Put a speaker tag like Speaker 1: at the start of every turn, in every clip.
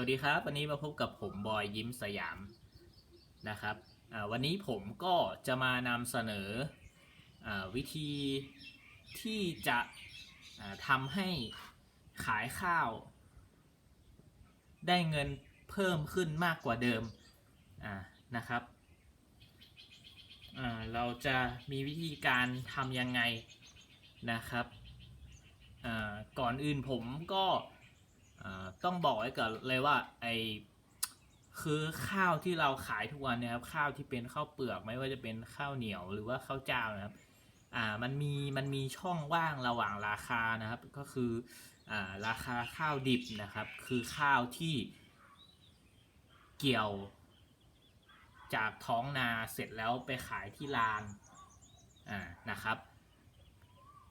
Speaker 1: วัสดีครับ วันนี้มาพบกับผมบอยยิ้มสยามนะครับวันนี้ผมก็จะมานำเสนออวิธีที่จะทำให้ขายข้าว ได้เงินเพิ่มขึ้นมากกว่าเดิมนะครับเราจะมีวิธีการทำยังไงนะครับก่อนอื่นผมก็ ต้องบอกไว้ก่อนเลยว่าไอคือข้าวที่เราขายทุกวันเนี่ยครับ ข้าวที่เป็นข้าวเปลือกไม่ว่าจะเป็นข้าวเหนียวหรือว่าข้าวเจ้านะครับอ่ามันมีมันมีช่องว่างระหว่างราคานะครับ ก็คืออ่าราคาข้าวดิบนะครับ คือข้าวที่เกี่ยวจากท้องนาเสร็จแล้วไปขายที่ลานอ่านะครับ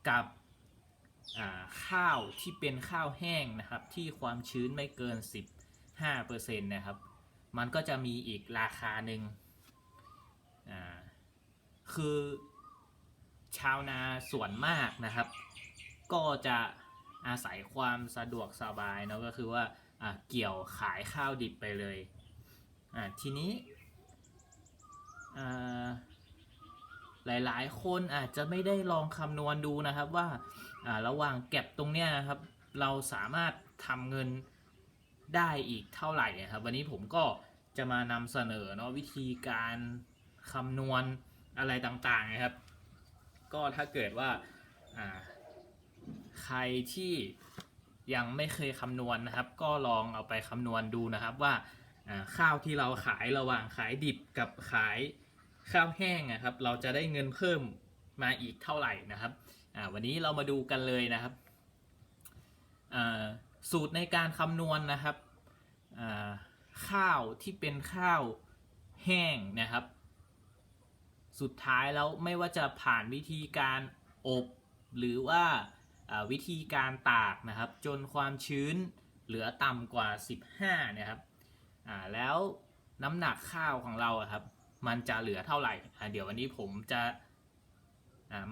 Speaker 1: กับ ข้าวที่เป็นข้าวแห้งนะครับ ที่ความชื้นไม่เกิน 15%นะครับ มันก็จะมีอีกราคาหนึ่งคือชาวนาส่วนมากนะครับ ก็จะอาศัยความสะดวกสบายเนาะก็คือว่าเกี่ยวขายข้าวดิบไปเลยทีนี้ หลายๆ คนอาจจะไม่ได้ลองคำนวณดูนะครับว่าระหว่างเก็บตรงเนี้ยนะครับ เราสามารถทำเงินได้อีกเท่าไหร่นะครับ วันนี้ผมก็จะมานำเสนอเนาะวิธีการคำนวณอะไรต่างๆนะครับ ก็ถ้าเกิดว่าใครที่ยังไม่เคยคำนวณนะครับ ก็ลองเอาไปคำนวณดูนะครับว่าข้าวที่เราขายระหว่างขายดิบกับขาย ข้าวแห้งนะครับ เราจะได้เงินเพิ่มมาอีกเท่าไหร่นะครับวันนี้เรามาดูกันเลยนะครับสูตรในการคำนวณนะครับข้าวที่เป็นข้าวแห้งนะครับ สุดท้ายแล้วไม่ว่าจะผ่านวิธีการอบหรือว่าวิธีการตากนะครับ จนความชื้นเหลือต่ำกว่า 15 นะครับแล้วน้ำหนักข้าวของเราครับ มันจะเหลือเท่าไหร่เดี๋ยววันนี้ผมจะ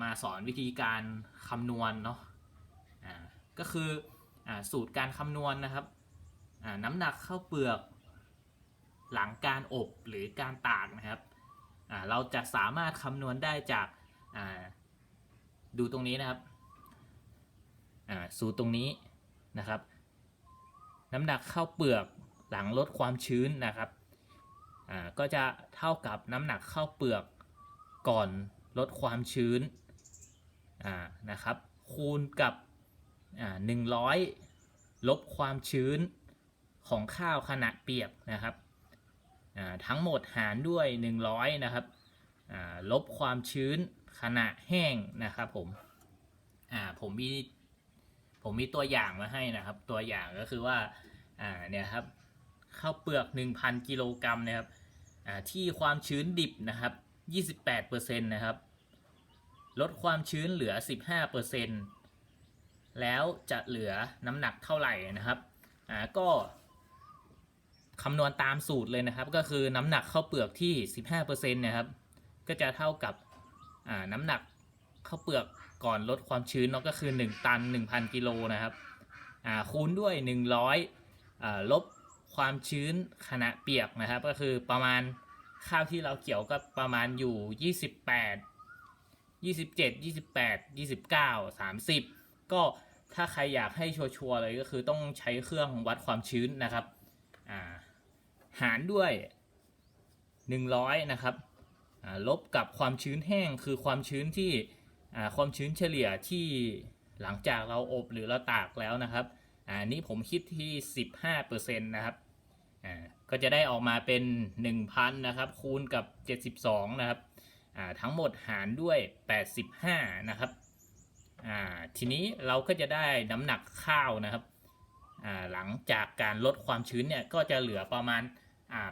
Speaker 1: มาสอนวิธีการคำนวณเนาะก็คืออสูตรการคำนวณนะครับน้ำหนักข้าวเปลือกหลังการอบหรือการตากนะครับเราจะสามารถคำนวณได้จากดูตรงนี้นะครับสูตรตรงนี้นะครับ น้ำหนักข้าวเปลือกหลังลดความชื้นนะครับ อ่าก็จะเท่ากับน้ำหนักข้าวเปลือกก่อนลดความชื้นอ่านะครับคูณกับอ่าหนึ่งร้อยลบความชื้นของข้าวขณะเปียกนะครับอ่าทั้งหมดหารด้วย 100 นะครับอ่าลบความชื้นขณะแห้งนะครับผมอ่าผมมีผมมีตัวอย่างมาให้นะครับ ตัวอย่างก็คือว่าอ่าเนี่ยครับ ข้าวเปลือก 1,000 กิโลกรัมนะครับที่ความชื้นดิบนะครับ 28%นะครับ ลดความชื้นเหลือ 15%แล้วจะเหลือน้ำหนักเท่าไหร่นะครับก็คำนวณตามสูตรเลยนะครับ ก็คือน้ำหนักข้าวเปลือกที่ 15%นะครับ ก็จะเท่ากับน้ำหนักข้าวเปลือกก่อนลดความชื้นเนาะก็คือ 1 ตัน 1,000 กิโลนะครับคูณด้วย 100อ่าลบ ความชื้นขณะเปียกนะครับ ก็คือประมาณข้าวที่เราเกี่ยวก็ประมาณอยู่ 28 27 28 29 30 ก็ถ้าใครอยากให้ชัวร์ๆเลยก็คือต้องใช้เครื่องวัดความชื้นนะครับาหารด้วย 100 นะครับลบกับความชื้นแห้งคือความชื้นที่ความชื้นเฉลี่ยที่หลังจากเราอบหรือเราตากแล้วนะครับอ่านี่ผมคิดที่ 15%นะครับ อ่าก็จะได้ออกมาเป็น 1,000นะครับคูณกับ 72นะครับอ่าทั้งหมดหารด้วย 85นะครับอ่าทีนี้เราก็จะได้น้ำหนักข้าวนะครับอ่าหลังจากการลดความชื้นเนี่ยก็จะเหลือประมาณอ่า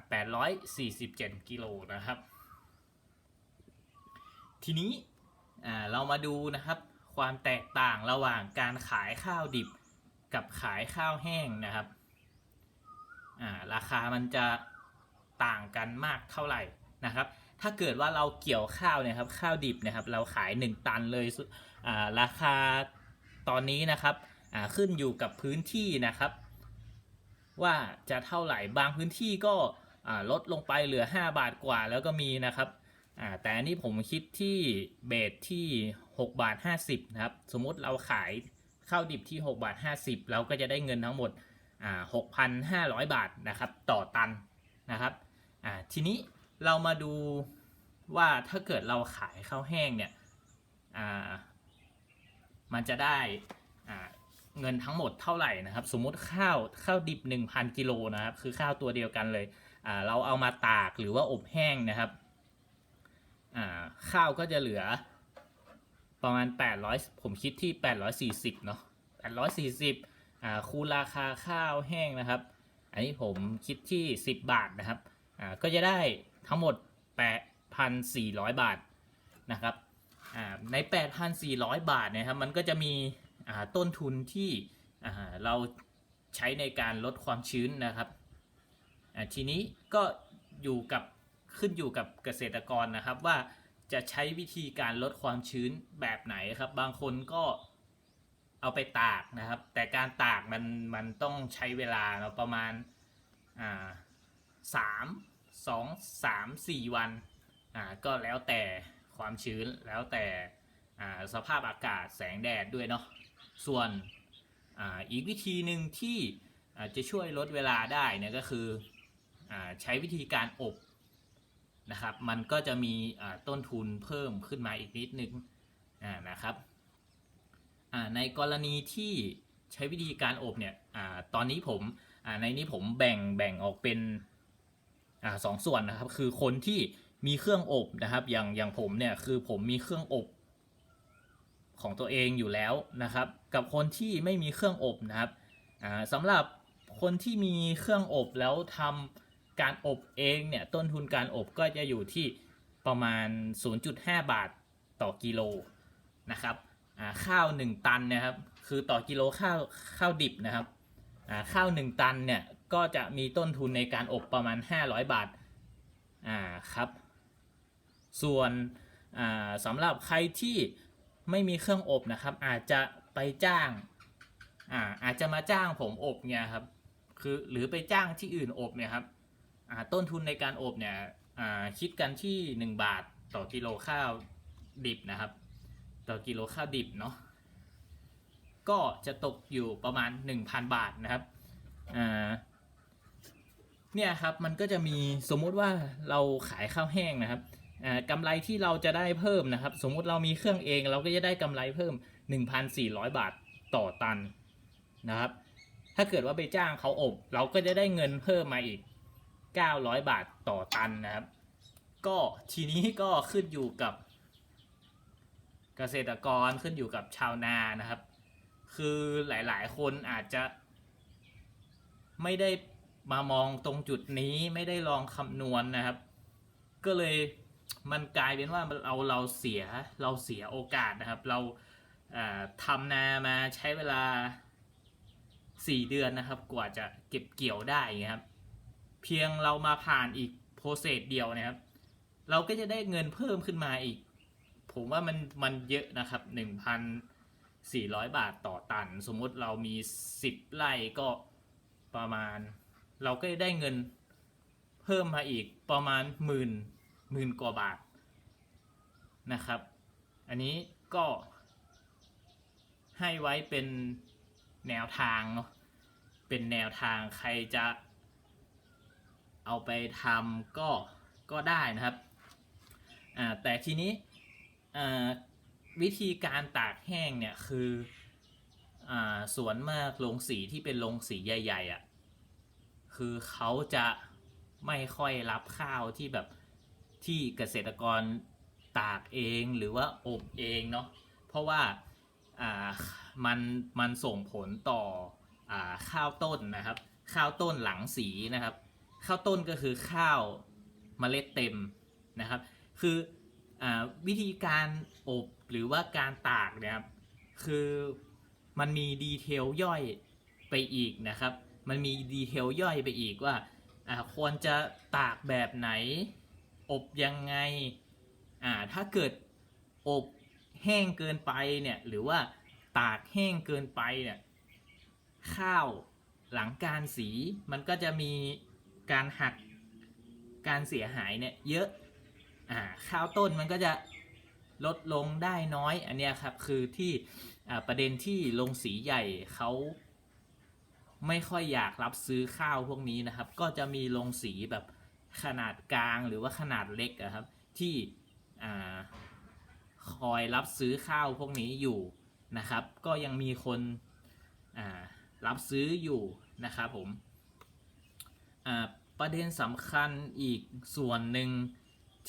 Speaker 1: 847กิโลนะครับ ทีนี้อ่าเรามาดูนะครับความแตกต่างระหว่างการขายข้าวดิบกับขายข้าวแห้งนะครับ ราคามันจะต่างกันมากเท่าไหร่นะครับ ถ้าเกิดว่าเราเกี่ยวข้าวเนี่ยครับข้าวดิบนะครับเราขาย 1 ตันเลยราคาตอนนี้นะครับขึ้นอยู่กับพื้นที่นะครับ ว่าจะเท่าไหร่บางพื้นที่ก็ลดลงไปเหลือ 5 บาทกว่าแล้วก็มีนะครับแต่อันนี้ผมคิดที่เบสที่ 6 บาท 50นะครับสมมติเราขายข้าวดิบที่ 6 บาท 50 เราก็จะได้เงินทั้งหมด 6,500 บาทนะครับต่อตันนะครับทีนี้เรามาดูว่าถ้าเกิดเราขายข้าวแห้งเนี่ยมันจะได้เงินทั้งหมดเท่าไหร่นะครับ สมมุติข้าวข้าวดิบ 1,000กิโลนะครับคือข้าวตัวเดียวกันเลยเราเอามาตากหรือว่าอบแห้งนะครับข้าวก็จะเหลือประมาณ 800 ผมคิดที่ 840เนาะ840 คูณราคาข้าวแห้งนะครับ อันนี้ผมคิดที่ 10 บาทนะครับก็จะได้ทั้งหมด 8,400 บาทนะครับใน 8,400 บาทเนะครับมันก็จะมีต้นทุนที่เราใช้ในการลดความชื้นนะครับทีนี้ก็อยู่กับขึ้นอยู่กับเกษตรกรนะครับว่าจะใช้วิธีการลดความชื้นแบบไหนครับ บางคนก็ เอาไปตากนะครับ แต่การตากมันมันต้องใช้เวลาเนอะประมาณอ่าสามสองสามสี่วันอ่าก็แล้วแต่ความชื้นแล้วแต่อ่าสภาพอากาศแสงแดดด้วยเนาะส่วนอาอีกวิธีหนึ่งที่อาจะช่วยลดเวลาได้เนี่ยก็คืออาใช้วิธีการอบนะครับ มันก็จะมีต้นทุนเพิ่มขึ้นมาอีกนิดนึงนะครับ ในกรณีที่ใช้วิธีการอบเนี่ยอตอนนี้ผมในนี้ผมแบ่งแบ่งออกเป็นอสองส่วนนะครับ คือคนที่มีเครื่องอบนะครับ อย่างอย่างผมเนี่ยคือผมมีเครื่องอบของตัวเองอยู่แล้วนะครับ กับคนที่ไม่มีเครื่องอบนะครับสำหรับคนที่มีเครื่องอบแล้วทำการอบเองเนี่ยต้นทุนการอบก็จะอยู่ที่ประมาณ 0.5 บาทต่อกิโลนะครับ อ่าข้าว1ตันนะครับ คือต่อกิโลข้าวข้าวดิบนะครับอ่าข้าว1ตันเนี่ยก็จะมีต้นทุนในการอบประมาณ 500 บาทอ่าครับ ส่วนอ่าสำหรับใครที่ไม่มีเครื่องอบนะครับ อาจจะไปจ้างอ่าอาจจะมาจ้างผมอบเนี่ยครับคือหรือไปจ้างที่อื่นอบเนี่ยครับอ่าต้นทุนในการอบเนี่ยอ่าคิดกันที่ 1 บาทต่อกิโลข้าวดิบนะครับ ต่อกิโลข้าวดิบเนาะก็จะตกอยู่ประมาณ 1,000 บาทนะครับอ่าเนี่ยครับมันก็จะมีสมมุติว่าเราขายข้าวแห้งนะครับอ่ากำไรที่เราจะได้เพิ่มนะครับ สมมุติเรามีเครื่องเองเราก็จะได้กำไรเพิ่ม 1,400 บาทต่อตันนะครับ ถ้าเกิดว่าไปจ้างเขาอบ เราก็จะได้เงินเพิ่มมาอีก 900 บาทต่อตันนะครับ ก็ทีนี้ก็ขึ้นอยู่กับ กษตรกรขึ้นอยู่กับชาวนานะครับ คือหลายๆ คนอาจจะ ไม่ได้มามองตรงจุดนี้ไม่ได้ลองคำนวณนะครับ ก็เลยมันกลายเป็นว่าเราเราเสียเราเสียโอกาสนะครับ เราทำนามาใช้เวลา 4 เดือนนะครับ กว่าจะเก็บเกี่ยวได้อย่างเงี้ยครับ เพียงเรามาผ่านอีกโปรเซสเดียวนะครับ เราก็จะได้เงินเพิ่มขึ้นมาอีก ผมว่ามันมันเยอะนะครับ 1,400 บาทต่อตัน สมมติเรามี 10 ไร่ก็ประมาณ เราก็ได้เงินเพิ่มมาอีกประมาณหมื่นหมื่นกว่าบาทนะครับ อันนี้ก็ให้ไว้เป็นแนวทางเนาะ เป็นแนวทางใครจะเอาไปทำก็ก็ได้นะครับ แต่ทีนี้ วิธีการตากแห้งเนี่ยคืออ่าสวนมากโรงสีที่เป็นโรงสีใหญ่ๆอะ่ะคือเขาจะไม่ค่อยรับข้าวที่แบบที่เกษตรกรตากเองหรือว่าอบเองเนาะเพราะว่ามันมันส่งผลต่ออข้าวต้นนะครับ ข้าวต้นหลังสีนะครับ ข้าวต้นก็คือข้าวเมล็ดเต็มนะครับ คือ วิธีการอบหรือว่าการตากเนี่ยครับคือมันมีดีเทลย่อยไปอีกนะครับ มันมีดีเทลย่อยไปอีกว่าควรจะตากแบบไหน อบยังไงถ้าเกิดอบแห้งเกินไปเนี่ยหรือว่าตากแห้งเกินไปเนี่ยข้าวหลังการสีมันก็จะมีการหักการเสียหายเนี่ยเยอะ อ่าข้าวต้นมันก็จะลดลงได้น้อย อันนี้ครับคือที่ประเด็นที่ลงสีใหญ่เขาไม่ค่อยอยากรับซื้อข้าวพวกนี้นะครับ ก็จะมีลงสีแบบขนาดกลางหรือว่าขนาดเล็กครับ ที่คอยรับซื้อข้าวพวกนี้อยู่นะครับ ก็ยังมีคนรับซื้ออยู่นะครับผมประเด็นสำคัญอีกส่วนหนึ่ง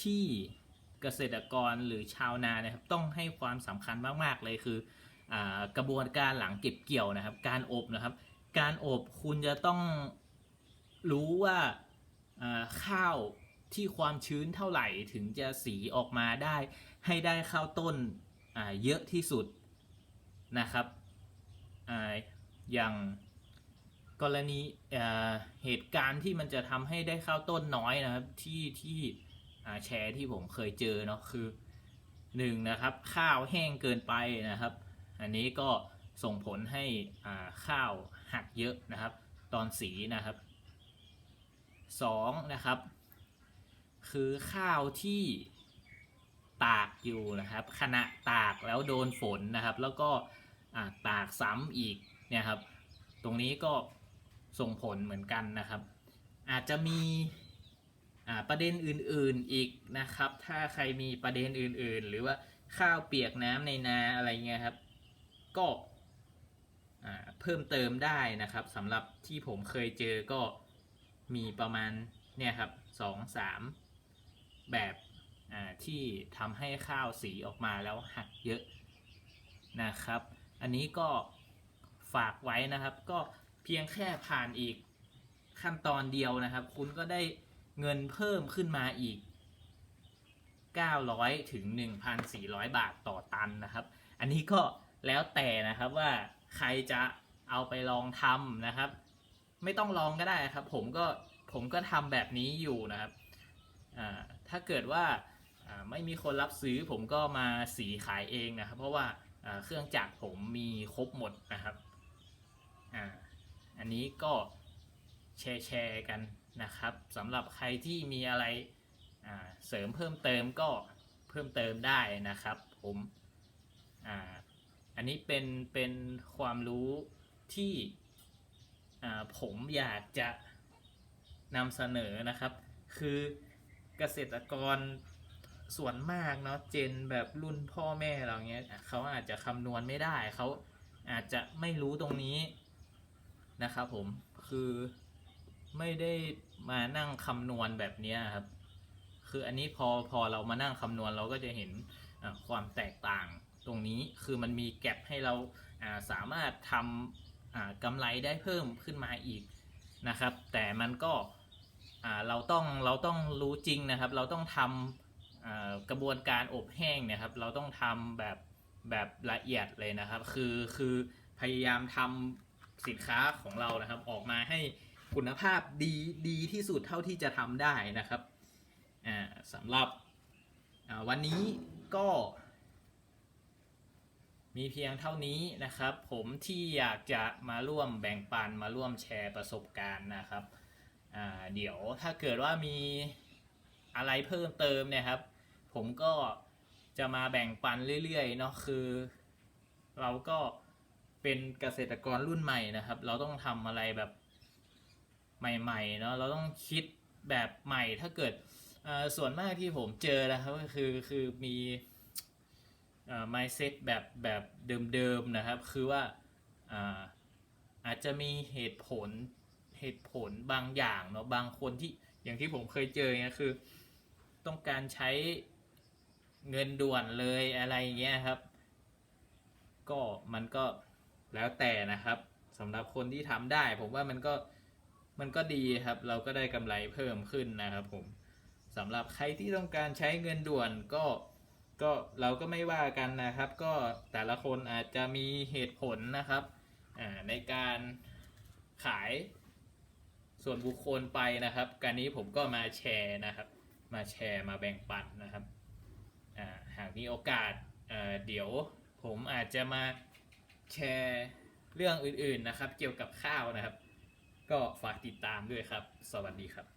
Speaker 1: ที่เกษตรกรหรือชาวนานะครับต้องให้ความสำคัญมากๆเลยคืออกระบวนการหลังเก็บเกี่ยวนะครับ การอบนะครับ การอบคุณจะต้องรู้ว่าข้าวที่ความชื้นเท่าไหร่ถึงจะสีออกมาได้ ให้ได้ข้าวต้นเยอะที่สุดนะครับออย่างกรณีเอ่อเหตุการณ์ที่มันจะทำให้ได้ข้าวต้นน้อยนะครับที่ที่ แชร์ที่ผมเคยเจอเนาะคือหนึ่งนะครับข้าวแห้งเกินไปนะครับ อันนี้ก็ส่งผลให้อาข้าวหักเยอะนะครับ ตอนสีนะครับสองนะครับ คือข้าวที่ตากอยู่นะครับ ขณะตากแล้วโดนฝนนะครับ แล้วก็ตากซ้ำอีกเนี่ยครับ ตรงนี้ก็ส่งผลเหมือนกันนะครับ อาจจะมี ประเด็นอื่นๆอีกนะครับ ถ้าใครมีประเด็นอื่นๆ หรือว่าข้าวเปียกน้ำในนาอะไรเงี้ยครับ ก็เพิ่มเติมได้นะครับสำหรับที่ผมเคยเจอก็มีประมาณเนี่ยครับสองสามแบบที่ทำให้ข้าวสีออกมาแล้วหักเยอะนะครับ อันนี้ก็ฝากไว้นะครับ ก็เพียงแค่ผ่านอีกขั้นตอนเดียวนะครับ คุณก็ได้ เงินเพิ่มขึ้นมาอีก 900 ถึง 1,400 บาทต่อตันนะครับ อันนี้ก็แล้วแต่นะครับว่าใครจะเอาไปลองทำนะครับ ไม่ต้องลองก็ได้ครับ ผมก็ผมก็ทำแบบนี้อยู่นะครับ ถ้าเกิดว่าไม่มีคนรับซื้อผมก็มาสีขายเองนะครับ เพราะว่าเครื่องจักรผมมีครบหมดนะครับออันนี้ก็แชร์แชร์กัน นะครับสำหรับใครที่มีอะไรเสริมเพิ่มเติมก็เพิ่มเติมได้นะครับผมออันนี้เป็นเป็นความรู้ที่ผมอยากจะนำเสนอนะครับ คือเกษตรกรส่วนมากเนาะเจนแบบรุ่นพ่อแม่เราเงี้ยเขาอาจจะคำนวณไม่ได้เขาอาจจะไม่รู้ตรงนี้นะครับผมคือไม่ได้ มานั่งคำนวณแบบนี้ครับ คืออันนี้พอพอเรามานั่งคำนวณเราก็จะเห็นความแตกต่างตรงนี้คือมันมีแก็บให้เราสามารถทำกำไรได้เพิ่มขึ้นมาอีกนะครับ แต่มันก็เราต้องเราต้องรู้จริงนะครับ เราต้องทำกระบวนการอบแห้งนะครับ เราต้องทำแบบแบบละเอียดเลยนะครับ คือคือพยายามทำสินค้าของเรานะครับ ออกมาให้ คุณภาพดีดีที่สุดเท่าที่จะทำได้นะครับสำหรับวันนี้ก็ มีเพียงเท่านี้นะครับ ผมที่อยากจะมาร่วมแบ่งปันมาร่วมแชร์ประสบการณ์นะครับเดี๋ยวถ้าเกิดว่ามีอะไรเพิ่มเติมเนี่ยครับ ผมก็จะมาแบ่งปันเรื่อยๆเนาะคือ เราก็เป็นเกษตรกรรุ่นใหม่นะครับ เราต้องทำอะไรแบบ ใหม่ๆเนาะเราต้องคิดแบบใหม่ถ้าเกิดส่วนมากที่ผมเจอนะครับก็คือคือมีอ mindset แบบแบบเดิมๆนะครับ คือว่าอ่าอาจจะมีเหตุผลเหตุผลบางอย่างเนาะบางคนที่อย่างที่ผมเคยเจอเนี่ยคือ ต้องการใช้เงินด่วนเลยอะไรอย่างเงี้ยครับ ก็มันก็แล้วแต่นะครับสำหรับคนที่ทำได้ ผมว่ามันก็ มันก็ดีครับ เราก็ได้กำไรเพิ่มขึ้นนะครับผมสำหรับใครที่ต้องการใช้เงินด่วนก็ก็เราก็ไม่ว่ากันนะครับ ก็แต่ละคนอาจจะมีเหตุผลนะครับในการขายส่วนบุคคลไปนะครับ การนี้ผมก็มาแชร์นะครับ มาแชร์มาแบ่งปันนะครับหากมีโอกาสเเดี๋ยวผมอาจจะมาแชร์เรื่องอื่นๆนะครับ เกี่ยวกับข้าวนะครับ ก็ฝากติดตามด้วยครับ สวัสดีครับ